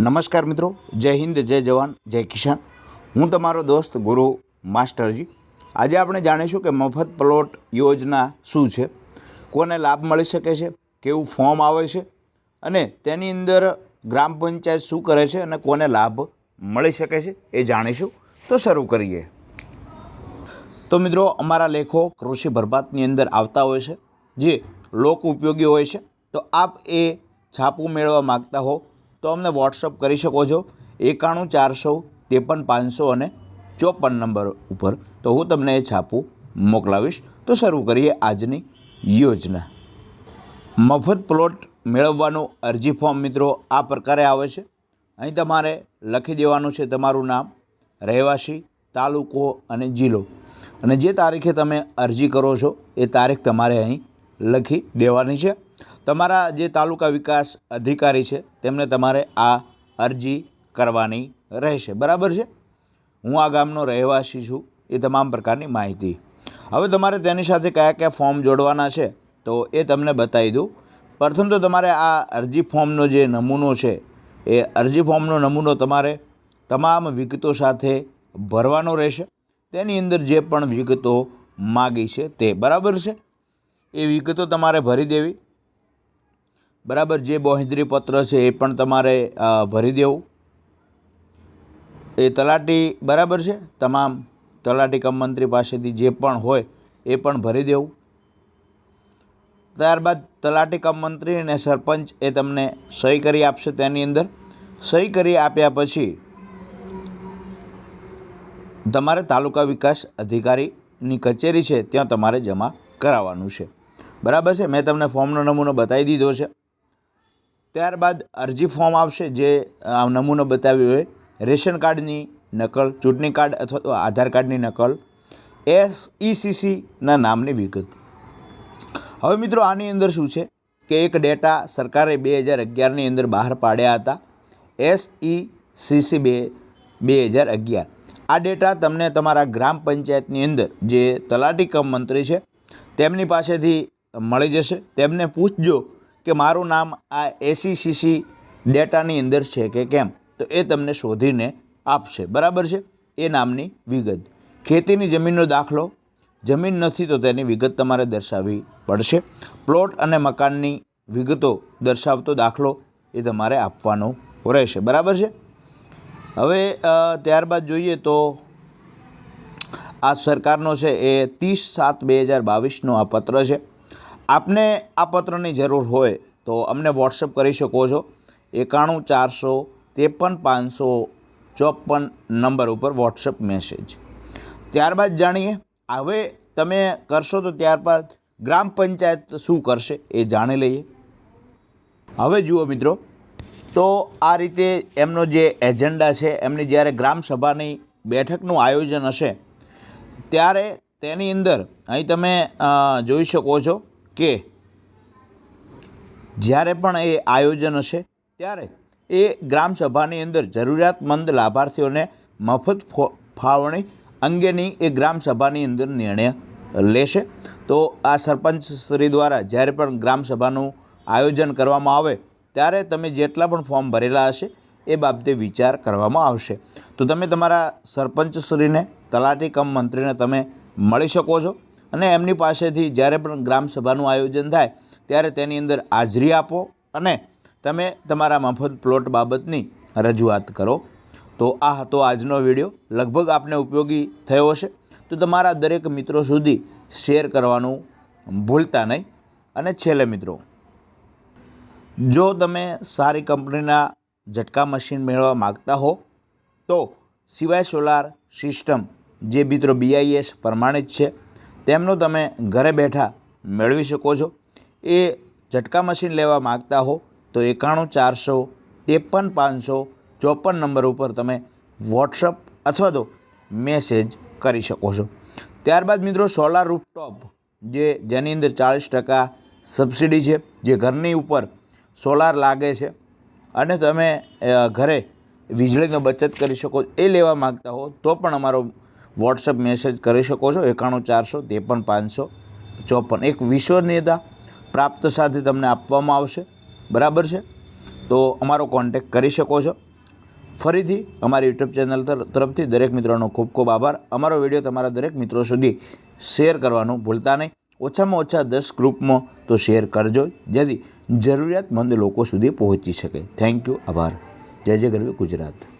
નમસ્કાર મિત્રો, જય હિન્દ, જય જવાન, જય કિસાન. હું તમારો દોસ્ત ગુરુ માસ્ટરજી. આજે આપણે જાણીશું કે મફત પ્લોટ યોજના શું છે, કોને લાભ મળી શકે છે, કેવું ફોર્મ આવે છે અને તેની અંદર ગ્રામ પંચાયત શું કરે છે અને કોને લાભ મળી શકે છે એ જાણીશું. તો શરૂ કરીએ. તો મિત્રો, અમારા લેખો કૃષિ ભરપાતની અંદર આવતા હોય છે, જે લોક ઉપયોગી હોય છે, તો આપ એ છાપું મેળવવા માગતા હો તો અમને વોટ્સઅપ કરી શકો છો. એકાણું ચારસો ત્રેપન પાંચસો અને ચોપન નંબર ઉપર. તો હું તમને એ છાપું મોકલાવીશ. તો શરૂ કરીએ આજની યોજના. મફત પ્લોટ મેળવવાનું અરજી ફોર્મ મિત્રો આ પ્રકારે આવે છે. અહીં તમારે લખી દેવાનું છે તમારું નામ, રહેવાસી, તાલુકો અને જિલ્લો. અને જે તારીખે તમે અરજી કરો છો એ તારીખ તમારે અહીં લખી દેવાની છે. તમારા જે તાલુકા વિકાસ અધિકારી છે, તેમને તમારે આ અરજી કરવાની રહેશે. બરાબર છે? હું આ ગામનો રહેવાસી છું, એ તમામ પ્રકારની માહિતી. હવે તમારે તેની સાથે કયા કયા ફોર્મ જોડવાના છે, તો એ તમને બતાવી દઉં. પ્રથમ તો તમારે આ અરજી ફોર્મનો જે નમૂનો છે, એ અરજી ફોર્મનો નમૂનો તમારે તમામ વિગતો સાથે ભરવાનો રહેશે. તેની અંદર જે પણ વિગતો માગી છે તે. બરાબર છે? એ વિગતો તમારે ભરી દેવી. બરાબર? જે બોહેન્દ્રી પત્ર છે એ પણ તમારે ભરી દેવું. એ તલાટી બરાબર છે? તમામ તલાટી કમ મંત્રી પાસેથી જે પણ હોય એ પણ ભરી દેવું. ત્યારબાદ તલાટી કમ મંત્રી અને સરપંચ એ તમને સહી કરી આપશે તેની અંદર. સહી કરી આપ્યા પછી તમારે તાલુકા વિકાસ અધિકારીની કચેરી છે, ત્યાં તમારે જમા કરાવવાનું છે. બરાબર છે? મેં તમને ફોર્મનો નમૂનો બતાવી દીધો છે. ત્યારબાદ અરજી ફોર્મ આવશે જે નમૂનો બતાવ્યો હોય, રેશન કાર્ડની નકલ, ચૂંટણી કાર્ડ અથવા તો આધાર કાર્ડની નકલ એસ ઇસીસીના નામની વિગત. હવે મિત્રો આની અંદર શું છે કે એક ડેટા સરકારે બે હજાર અગિયારની અંદર બહાર પાડ્યા હતા એસ ઇ સીસી બે બે હજાર અગિયાર. આ ડેટા તમને તમારા ગ્રામ પંચાયતની અંદર જે તલાટી કમ મંત્રી છે, તેમની પાસેથી મળી જશે. તેમને પૂછજો કે મારું નામ આ એસીસીસી ડેટાની અંદર છે કે કેમ? તો એ તમને શોધીને આપશે. બરાબર છે? એ નામની વિગત. ખેતીની જમીનનો દાખલો. જમીન નથી તો તેની વિગત તમારે દર્શાવવી પડશે. પ્લોટ અને મકાનની વિગતો દર્શાવતો દાખલો એ તમારે આપવાનો રહેશે. બરાબર છે? હવે ત્યારબાદ જોઈએ તો આ સરકારનો છે એ ત્રીસ સાત બે હજાર બાવીસનો આ પત્ર છે. આપને આ પત્રની જરૂર હોય તો અમને વોટ્સઅપ કરી શકો છો. એકાણું ચારસો ત્રેપન પાંચસો ચોપન નંબર ઉપર વોટ્સઅપ મેસેજ. ત્યારબાદ જાણીએ, હવે તમે કરશો તો ત્યારબાદ ગ્રામ પંચાયત શું કરશે એ જાણી લઈએ. હવે જુઓ મિત્રો, તો આ રીતે એમનો જે એજન્ડા છે, એમની જ્યારે ગ્રામ સભાની બેઠકનું આયોજન હશે, ત્યારે તેની અંદર અહીં તમે જોઈ શકો છો કે જ્યારે પણ એ આયોજન હશે, ત્યારે એ ગ્રામસભાની અંદર જરૂરિયાતમંદ લાભાર્થીઓને મફત ફો- ફાળવણી અંગેની એ ગ્રામસભાની અંદર નિર્ણય લેશે. તો આ સરપંચ શ્રી દ્વારા જ્યારે પણ ગ્રામસભાનું આયોજન કરવામાં આવે, ત્યારે તમે જેટલા પણ ફોર્મ ભરેલા હશે, એ બાબતે વિચાર કરવામાં આવશે. તો તમે તમારા સરપંચશ્રીને તલાટી કમ મંત્રીને તમે મળી શકો છો. અને એમની પાસેથી જ્યારે પણ ગ્રામસભાનું આયોજન થાય, ત્યારે તેની અંદર હાજરી આપો અને તમે તમારા મફત પ્લોટ બાબતની રજૂઆત કરો. તો આ હતો આજનો વીડિયો. લગભગ આપને ઉપયોગી થયો હશે. તો તમારા દરેક મિત્રો સુધી શેર કરવાનું ભૂલતા નહીં. અને છેલ્લે મિત્રો, જો તમે સારી કંપનીના ઝટકા મશીન મેળવવા માગતા હો, તો સિવાય સોલાર સિસ્ટમ, જે મિત્રો બીઆઈએસ પ્રમાણિત છે તેમનો તમે ઘરે બેઠા મેળવી શકો છો. એ ઝટકા મશીન લેવા માગતા હો તો એકાણું ચારસો ત્રેપન પાંચસો ચોપન નંબર ઉપર તમે વોટ્સઅપ અથવા તો મેસેજ કરી શકો છો. ત્યારબાદ મિત્રો સોલાર રૂફટોપ, જે જેની અંદર ચાળીસ ટકા સબસિડી છે, જે ઘરની ઉપર સોલાર લાગે છે અને તમે ઘરે વીજળીનો બચત કરી શકો, એ લેવા માગતા હો તો પણ અમારો વોટ્સઅપ મેસેજ કરી શકો છો, એકાણું ચારસો, ત્રેપન પાંચસો, ચોપન. એક વિશ્વનીયતા પ્રાપ્ત સાથે તમને આપવામાં આવશે. બરાબર છે? તો અમારો કોન્ટેક કરી શકો છો. ફરીથી અમારી યુટ્યુબ ચેનલ તર- તરફથી દરેક મિત્રોનો ખૂબ ખૂબ આભાર. અમારો વીડિયો તમારા દરેક મિત્રો સુધી શેર કરવાનું ભૂલતા નહીં. ઓછામાં ઓછા દસ ગ્રુપમાં તો શેર કરજો, જેથી જરૂરિયાતમંદ લોકો સુધી પહોંચી શકે. થેન્ક યુ આભાર. જય જય ગરવી ગુજરાત.